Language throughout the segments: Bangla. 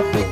দেখবি যদি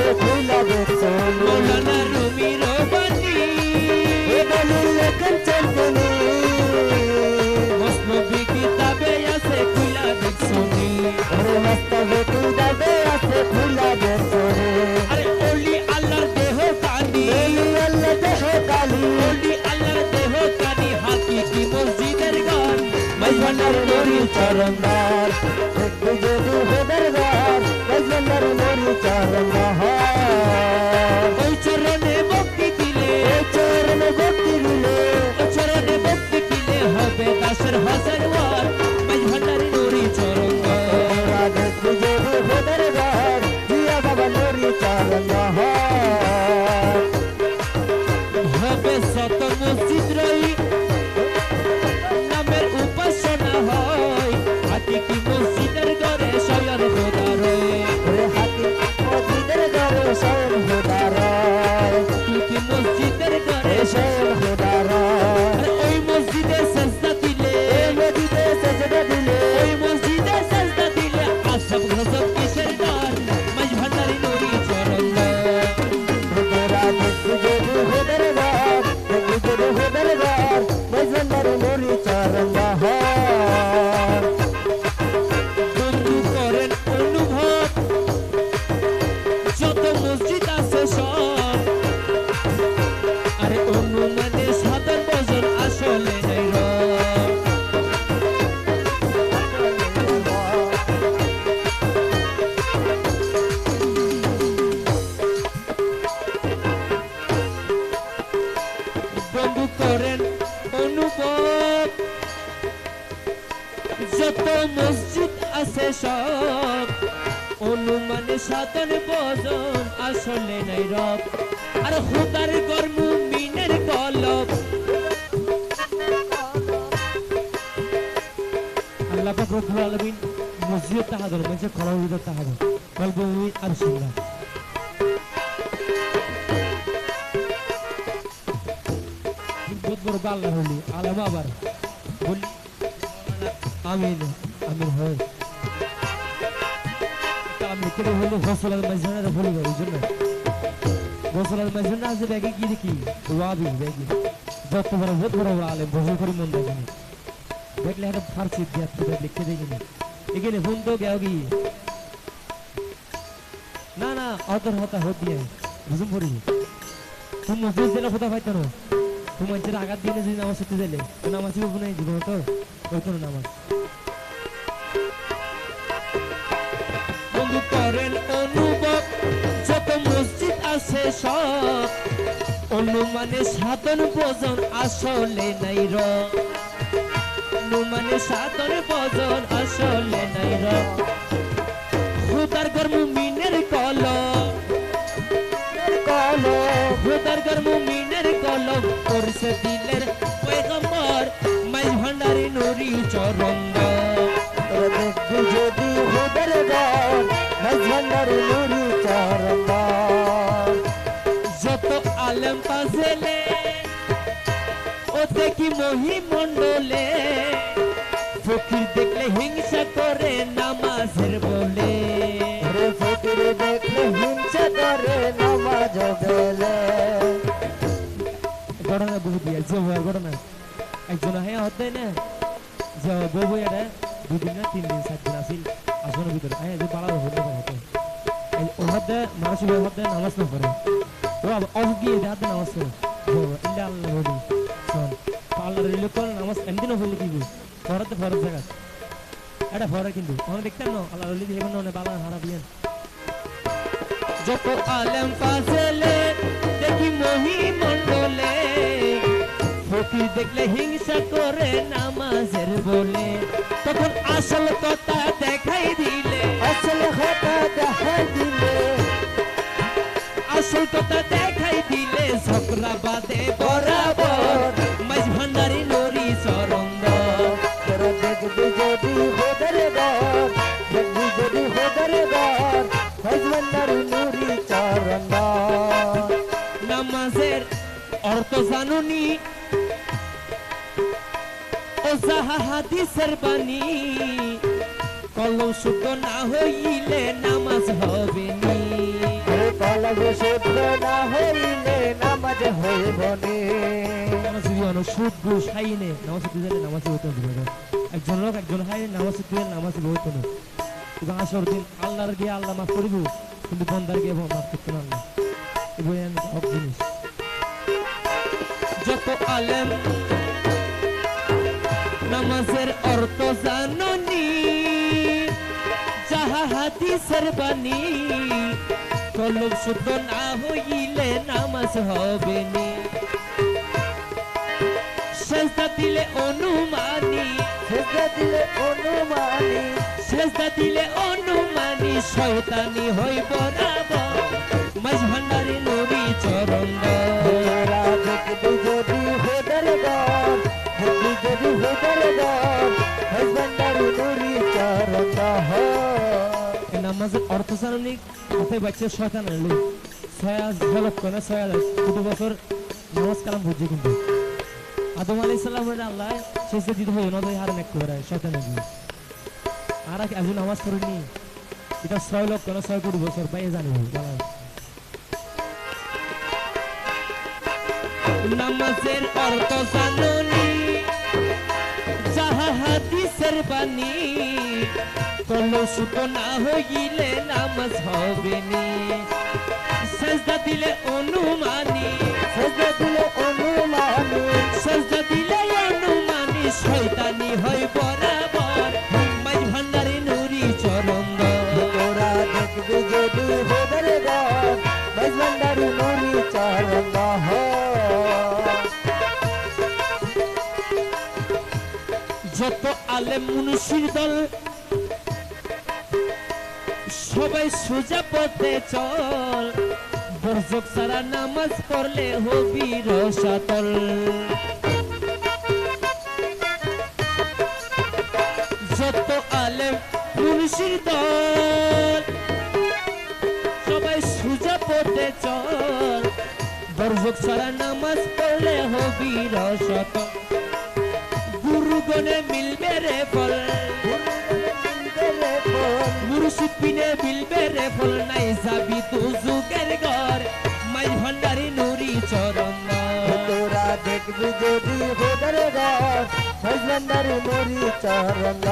যাবে আছে ফুলা দেখছনে মৌলানা রুমির বাণী দলিল লেখেন চলতনে সাধন ভজন আসলে নাই রব। আর খুদার কর্ম মিনের কলব। আল্লাহ পাক রব্বুল আলামিন মসজিদ তাহাদর খরা হইদ তাহাদর কলবমি আর বহুত বড় আল্লাহ হলি, আলাম আবার বলি, আমিন আমিন হয় কেটে হলো ফসলের মাঝখানে ভুলে যাব জন্য। ফসলের মাঝখানে আছে ব্যাগে কি দেখি ওয়াবি ব্যাগে। যত বড়, বহুত বড় বড় আলে বসে করে মন দেখেনি দেখলে একটা ফার্সি লিখতে দেখিনি এখানে ফোন তো গেও কি না না অতর হতা হত বুঝুন পড়ি। তুমি মসজিদ দিলে কোথা পাইতো না। তুমি মানুষের আঘাত দিয়ে যদি নামাজ শিখতে দিলে, নামাজ শিখব না জীবন তো ওই নামাজ। করেন অনুভব, যত মসজিদ আছে সব। অনুমানে সাধন ভোজন আসলে নাই র অনুমানে সাধন ভোজন আসলে নাই র খুদার গর্ম মিনের কলম। কলম খুদার গর্ম মিনের কলম করছে দিলের কি মহিমণ্ডলে ফকির দেখলে হিংসা করে নামাজের বলে। ফকির দেখলে হিংসা করে নামাজ গেলে ঘটনা বহু দিয়ে যে হওয়ার ঘটনা। একজন হ্যাঁ হতে না। যে বউ এটা দুদিন না তিন দিন সাত দিন আসিল। আসনের ভিতরে হ্যাঁ যে পালা হতে হতো। হতে মানুষ হতে নামাজ না পড়ে। ও অফ গিয়ে হাতে নামাজ পড়ে। ইল্লা আল্লাহ বলি শোন আল্লাহ রিলে করে নামাজ এমনি না হইলে কি ফরতে ফরত জায়গা। এটা ফরে কিন্তু। ওখানে দেখতেন না আল্লাহ রলি দিয়ে না বালা হারা দিয়েন। যত আলেম ফাজলে দেখি মহি মন্ডলে ফকির দেখলে হিংসা করে নামাজের বলে। তখন আসল কথা দেখাই দিলে। আসল কথা দেখাই দিলে। আসল কথা অর্থ জানুনি ও যাহা হাদিসের বাণী কলম শুদ্ধ না হইলে নামাজ হবে নি কলম শুদ্ধ না হইলে নামাজ হইব নে নামাজ যদি অনেক সুদ ঘুষ হাইনে নামাজ পড়তে গেলে নামাজ হইতে হবে একজন লোক একজন হাই নামাজ গেলে নামাজ হইতে না কিন্তু আসর দিন আল্লাহর গিয়ে আল্লাহ মাফ করিব কিন্তু বন্দার গিয়ে মাফ করতে আমি সব জিনিস যত আলেম নামাজের অর্থ জাননি যাহা হাদিসের বাণী কলম শুদ্ধ না হইলে নামাজ হবে নি সেজদা দিলে অনুমানি সেজদা দিলে অনুমানি সেজদা দিলে অনুমানি শয়তানি হই বরাবর মাঝ ভান্ডারি নবী চরণ নামাজের অর্থ হাতে বাচ্চা শয়তান দুটো বছর নামাজ কালাম কিন্তু। আদম সাল্লাম আল্লাহ, শেষে দিতে হয় হার করে শয়তান আর এক একজন নামাজ করেনি এটা ছয় লক্ষ না ছয় কোটি বছর বাইরে জানি নামাজের অর্থ যাহা হাদিসের বাণী কলসুত না হইলে নামাজ হবে নি সেজদা দিলে অনুমানি সেজদা দিলে অনুমানি সেজদা দিলে অনুমানি শয়তানি হয় বরাবর মাই ভান্ডারি নুরি চরঙ্গ তোরা দেখবি যদি আলেম মুনুষির দল। সবাই সোজা পথে চল। বর্জক সারা নামাজ পড়লে হবি রসাতল। যত আলেম মুনুষির দল। সবাই সোজা পথে চল। বর্জক সারা নামাজ পড়লে হবি রসাতল। গুরুগণে মিলবে রে ফল। মুর্শিদ পিনে মিলবে রে ফল নাই যাবি তু যুগের ঘর মাই ভান্ডারি নুরি চরণ তোরা দেখবি যদি হোদের ঘর হজবন্দার নুরি চরণ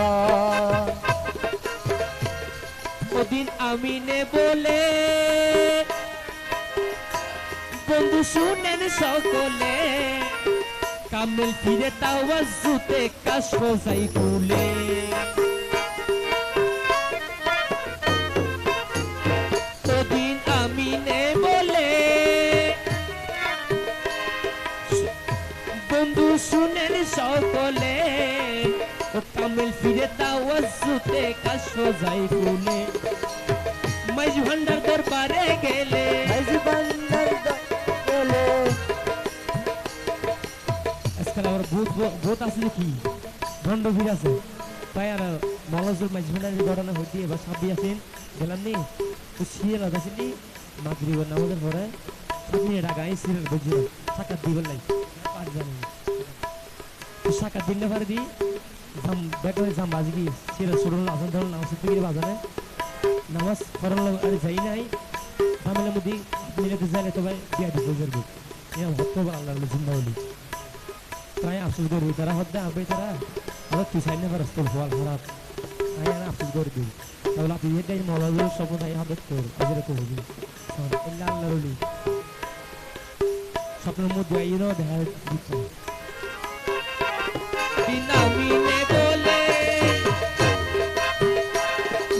ওদিন আমিনে বলে বন্ধু শুনেন সকলে। কামেল ফিরে তাওয়াজুতে কাশ যাই কুলে ওদিন আমিনে বলে বন্ধু শুনেন সকলে ও কামেল ফিরে তাওয়াজুতে কাশ যাই কুলে মাইজ ভান্ডার দরবারে গেলে। হজবন্দার গেলে ভূত আছে নাকি? ভণ্ড ভিড় আছে। তাই আর মলজুর মাঝ ঘটনা হইতে এবার সাবি আছেন গেলাম নি। তো সিরিয়াল আছে নি মাগরিব নামাজের পরে। আপনি ডাকাই সিরিয়াল বুঝি সাকাত দিবেন নাই। আর জানি। না। তো সাকাত দিলে পারে দি জাম বেটা জাম বাজি গিয়ে সিরিয়াল শুরু হলো আসন ধরুন নামাজ থেকে বাজানে নামাজ করার লোক আর যাই নাই। জামিলের মধ্যে আপনি যাইলে তো ভাই বিয়া দিতে পারব এরকম হতে পারে আল্লাহ জিন্দা হলি তাই আফসোস করবি তারা হদ্দে আবে তারা আবার তুই সাইনে তোর ফল খারাপ তাই আর আফসোস করবি তাহলে আপনি এটাই মলাজু স্বপ্নটাই হাবেত কর আজের কবি এল্লা আল্লাহ রলি স্বপ্নের মধ্যে আইরও দেখা দিচ্ছে।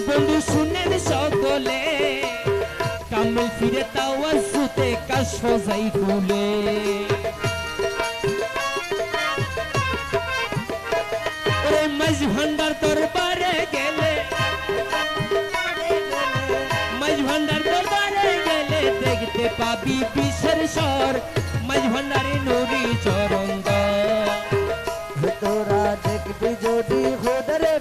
বন্ধু শুনেন সকলে কামেল ফিরে তাওয়াজুতে কাজ সজাই খুলে মাঝ ভান্ডার দরবারে গেলে মাঝ ভান্ডার দরবারে গেলে দেখতে পাবি বিশের সর মাঝ ভান্ডারে নুরি চরঙ্গ তোরা দেখবি যদি খোদরে